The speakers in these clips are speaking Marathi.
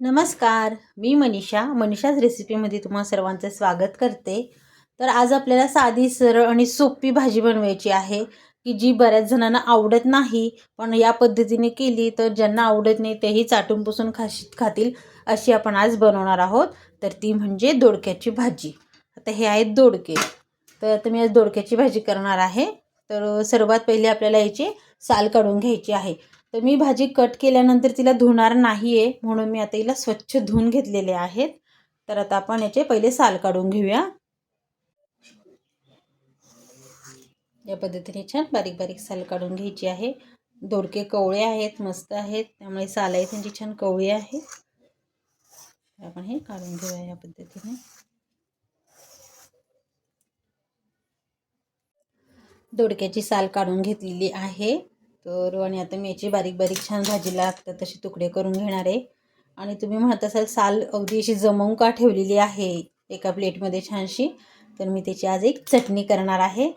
नमस्कार मी मनीषा. मनीषाच रेसिपीमध्ये तुम्हा सर्वांचं स्वागत करते. तर आज आपल्याला साधी सरळ आणि सोपी भाजी बनवायची आहे की जी बऱ्याच जणांना आवडत नाही पण या पद्धतीने केली तर ज्यांना आवडत नाही तेही चाटून पुसून खाशी खातील अशी आपण आज बनवणार आहोत. तर ती म्हणजे दोडक्याची भाजी. आता हे आहेत दोडके. तर आता मी आज दोडक्याची भाजी करणार आहे. तर सर्वात पहिले आपल्याला याची साल काढून घ्यायची आहे. तर मी भाजी कट केल्यानंतर तिला धुणार नाही आहे म्हणून मी आता हिला स्वच्छ धुवून घेतलेले आहेत. तर आता आपण याचे पहिले साल काढून घेऊया. या पद्धतीने छान बारीक बारीक साल काढून घ्यायची आहे. दोडके कवळे आहेत मस्त आहेत. त्यामुळे साल आहे त्यांची छान कवळी आहे. आपण हे काढून घेऊया या पद्धतीने. दोडक्याची साल काढून घेतलेली आहे. तर आणि आता मी याची बारीक बारीक छान भाजीला लागतात तसे तुकडे करून घेणार आहे. आणि तुम्ही म्हणत असाल साल अगदी अशी जमवून का ठेवलेली आहे एका प्लेटमध्ये छानशी? तर मी त्याची आज एक चटणी करणार आहे.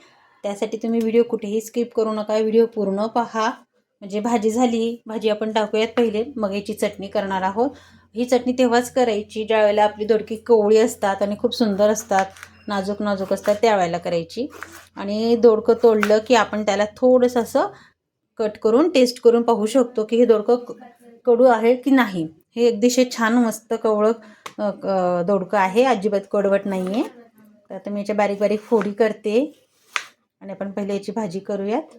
त्यासाठी तुम्ही व्हिडिओ कुठेही स्किप करू नका व्हिडिओ पूर्ण पहा. म्हणजे भाजी झाली भाजी आपण टाकूयात पहिले मग याची चटणी करणार आहोत. ही चटणी तेव्हाच करायची ज्यावेळेला आपली दोडकी कवळी असतात आणि खूप सुंदर असतात नाजूक नाजूक असतात त्यावेळेला करायची. आणि दोडकं तोडलं की आपण त्याला थोडंसं असं कट करून टेस्ट करून पाहू शकतो की हे दोडकं कडू आहे की नाही. हे अगदीशय छान मस्त कवळं दोडकं आहे. अजिबात कडवट नाही आहे तर आता मी याच्या बारीक बारीक फोडी करते. आणि आपण पहिले याची भाजी करूयात.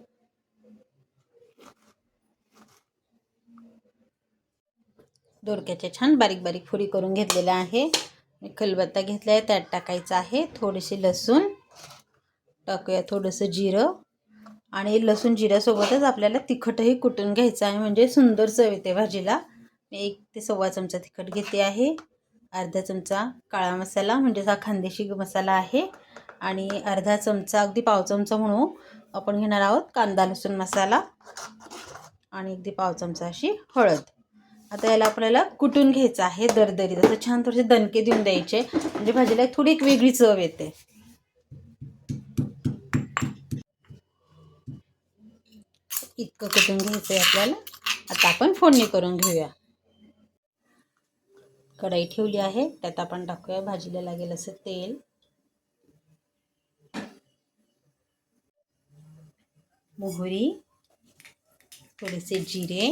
दोडक्याच्या छान बारीक बारीक फोडी करून घेतलेल्या आहे. खलबत्ता घेतला आहे त्यात टाकायचं आहे थोडेसे लसूण. टाकूया थोडंसं जिरं. आणि लसूण जिऱ्यासोबतच आपल्याला तिखटही कुटून घ्यायचं आहे. म्हणजे सुंदर चव येते भाजीला. मी एक ते सव्वा चमचा तिखट घेते आहे. अर्धा चमचा काळा मसाला म्हणजेच हा खानदेशी मसाला आहे. आणि अर्धा चमचा अगदी पाव चमचा म्हणू आपण घेणार आहोत कांदा लसूण मसाला. आणि अगदी पाव चमचा अशी हळद. आता याला आपल्याला कुटून घ्यायचं आहे दरदरीत. असं छान थोडेसे दणके देऊन द्यायचे. म्हणजे भाजीला थोडी एक वेगळी चव येते. इतकं कुटून घ्यायचं आहे आपल्याला? आता आपण फोडणी करून घेऊया. कढाई ठेवली आहे. त्यात आपण टाकूया भाजीला लागेल असं तेल. मोहरी थोडेसे जिरे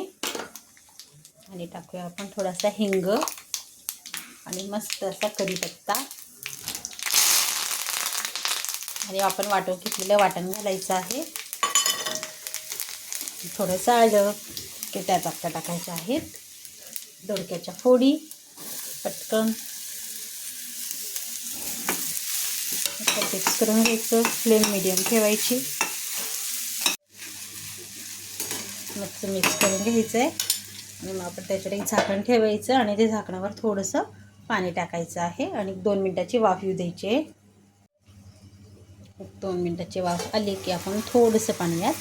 आणि टाकूया आपण थोडासा हिंग आणि मस्त असा कढीपत्ता. आणि आपण वाटून घेतलेलं वाटण घालायचं आहे. थोडंसं आलं की त्यात आपल्या टाकायच्या आहेत. दोडक्याच्या फोडी पटकन. मिक्स करून घ्यायचं फ्लेम मिडियम ठेवायची. मस्त मिक्स करून घ्यायचं आहे आणि मग आपण त्याच्यावर एक झाकण ठेवायचं आणि ते झाकणावर थोडंसं पाणी टाकायचं आहे. आणि दोन मिनटाची वाफ येऊ द्यायची आहे. दोन मिनटाची वाफ आली की आपण थोडंसं पाणी यात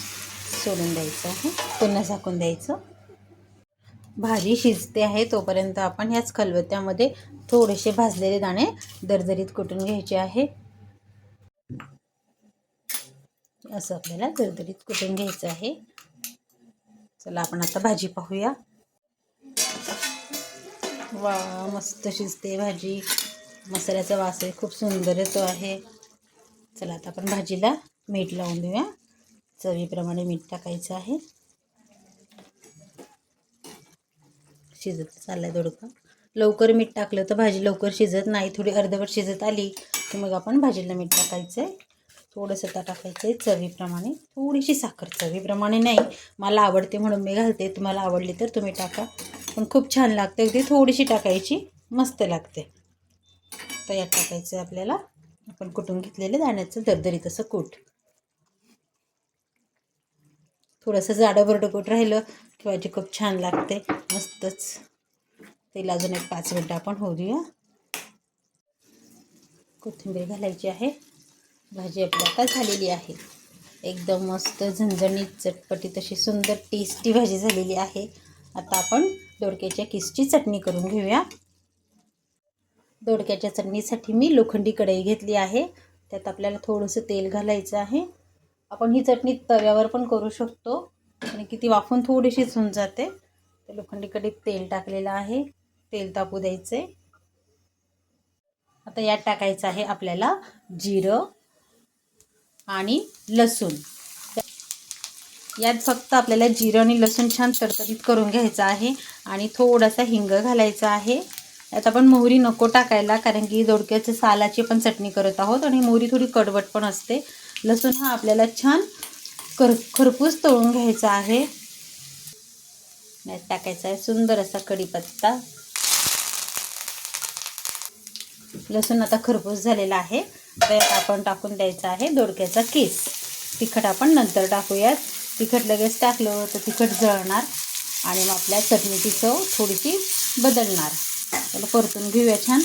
सोडून द्यायचं आहे. पुन्हा झाकून द्यायचं. भाजी शिजते आहे तोपर्यंत आपण ह्याच खलबत्त्यामध्ये थोडेसे भाजलेले दाणे दरदरीत कुटून घ्यायचे आहे. असं आपल्याला दरदरीत कुटून घ्यायचं आहे. चला आपण आता भाजी पाहूया. वा मस्त शिजते भाजी. मसाल्याचा वास आहे खूप सुंदर येतो आहे. चला आता आपण भाजीला मीठ लावून देऊया. चवीप्रमाणे मीठ टाकायचं आहे. शिजत चाललं आहे दोडका लवकर मीठ टाकलं तर भाजी लवकर शिजत नाही. थोडी अर्धवट शिजत आली की मग आपण भाजीला मीठ टाकायचं आहे थोडंसं आता टाकायचं आहे चवीप्रमाणे. थोडीशी साखर. चवीप्रमाणे नाही. मला आवडते म्हणून मी घालते. तुम्हाला आवडली तर तुम्ही टाका. पण खूप छान लागते. अगदी थोडीशी टाकायची. मस्त लागते. तर यात टाकायचं आहे आपल्याला. आपण कुटून घेतलेलं दाण्याचं दरदरीत असं कूट. थोडंसं जाडं बरडं राहिलं की भाजी खूप छान लागते. मस्तच. तेला अजून एक पाच मिनटं आपण होऊ देऊया कोथिंबीर घालायची आहे. भाजी आपली आता झालेली आहे. एकदम मस्त झणझणीत चटपटी तशी सुंदर टेस्टी भाजी झालेली आहे. आता आपण दोडक्याच्या किसची चटणी करून घेऊया. दोडक्याच्या चटणीसाठी मी लोखंडी कढई घेतली आहे. त्यात आपल्याला थोडंसं तेल घालायचं आहे. आपण ही चटणी तव्यावर पण करू शकतो. आणि किती वाफून थोडीशी सुन जाते. तर लोखंडीकडे तेल टाकलेलं आहे. तेल तापू द्यायचं. आहे आता यात टाकायचं आहे आपल्याला जिरं आणि लसूण. यात फक्त आपल्याला जिरं आणि लसूण छान तडतडीत करून घ्यायचं आहे. आणि थोडासा हिंग घालायचा आहे. यात आपण मोहरी नको टाकायला कारण की दोडक्याच्या सालाची पण चटणी करत आहोत. आणि मोहरी थोडी कडवट पण असते. लसूण हा आपल्याला छान कर खरपूस तळून घ्यायचा आहे. टाकायचा आहे सुंदर असा कढीपत्ता. लसूण आता खरपूस झालेला आहे. त्यात आपण टाकून द्यायचा आहे दोडक्याचा केस. तिखट आपण नंतर टाकूयात. तिखट लगेच टाकलं तर तिखट जळणार आणि मग आपल्या चटणीची चव थोडीशी बदलणार. त्याला परतून घेऊया छान.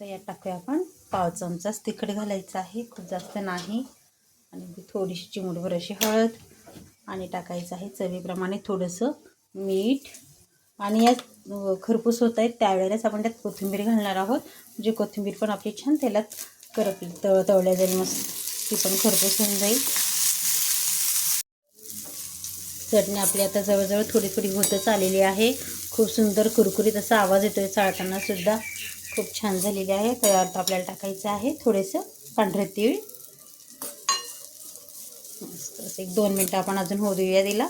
तर यात टाकूया आपण पाव चमचाच तिखट घालायचं आहे खूप जास्त नाही. आणि थोडीशी चिमूटभर अशी हळद आणि टाकायचं आहे चवीप्रमाणे थोडंसं मीठ. आणि यात खरपूस होत आहेत त्यावेळेलाच आपण त्यात कोथिंबीर घालणार आहोत. म्हणजे कोथिंबीर पण आपली छान तेलात करपली तळ तळल्या जाईल मस्त ती पण खरपूस होऊन जाईल. चटणी आपली आता जवळजवळ थोडी थोडी होतच आलेली आहे. खूप सुंदर कुरकुरीत असा आवाज येतो आहे चाळताना सुद्धा. खूप छान झालेली आहे. तर आपल्याला टाकायचं आहे थोडेसं पांढरे तीळ. एक दोन मिनटं आपण अजून होऊ देऊया तिला.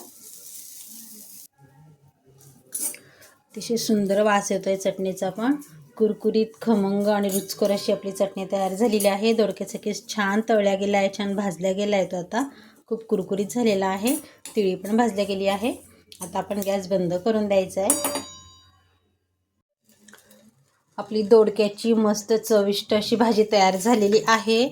अतिशय सुंदर वास येतो आहे चटणीचा पण. कुरकुरीत खमंग आणि रुचकर अशी आपली चटणी तयार झालेली आहे. दोडक्याचा केस छान तळल्या गेला आहे छान भाजल्या गेला आहे तो आता. खूप कुरकुरीत झालेला आहे. तिळी पण भाजल्या गेली आहे. आता आपण गॅस बंद करून द्यायचा आहे आपली दोडक्याची मस्त चविष्ट अशी भाजी तयार झालेली आहे.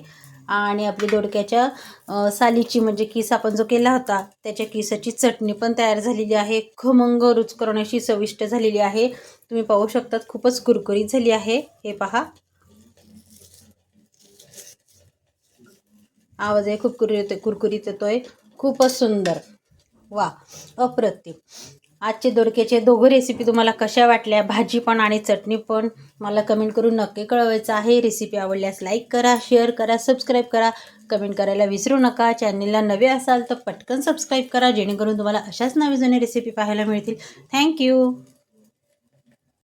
आणि आपली दोडक्याच्या सालीची म्हणजे किस आपण जो केला होता त्याच्या किसाची चटणी पण तयार झालेली आहे. खमंग रुचकरण अशी चविष्ट झालेली आहे. तुम्ही पाहू शकतात खूपच कुरकुरीत झाली आहे. हे पहा. आवाज आहे खूप कुरकुरीत कुरकुरीत येतोय. खूपच सुंदर. वा अप्रतिम. आजचे दोडक्याचे दोघं रेसिपी तुम्हाला कशा वाटल्या? भाजी पण आणि चटणी पण मला कमेंट करून नक्की कळवायचं आहे. रेसिपी आवडल्यास लाईक करा शेअर करा सबस्क्राईब करा. कमेंट करायला विसरू नका. चॅनलला नवे असाल तर पटकन सबस्क्राईब करा. जेणेकरून तुम्हाला अशाच नवे जुने रेसिपी पाहायला मिळतील. थँक्यू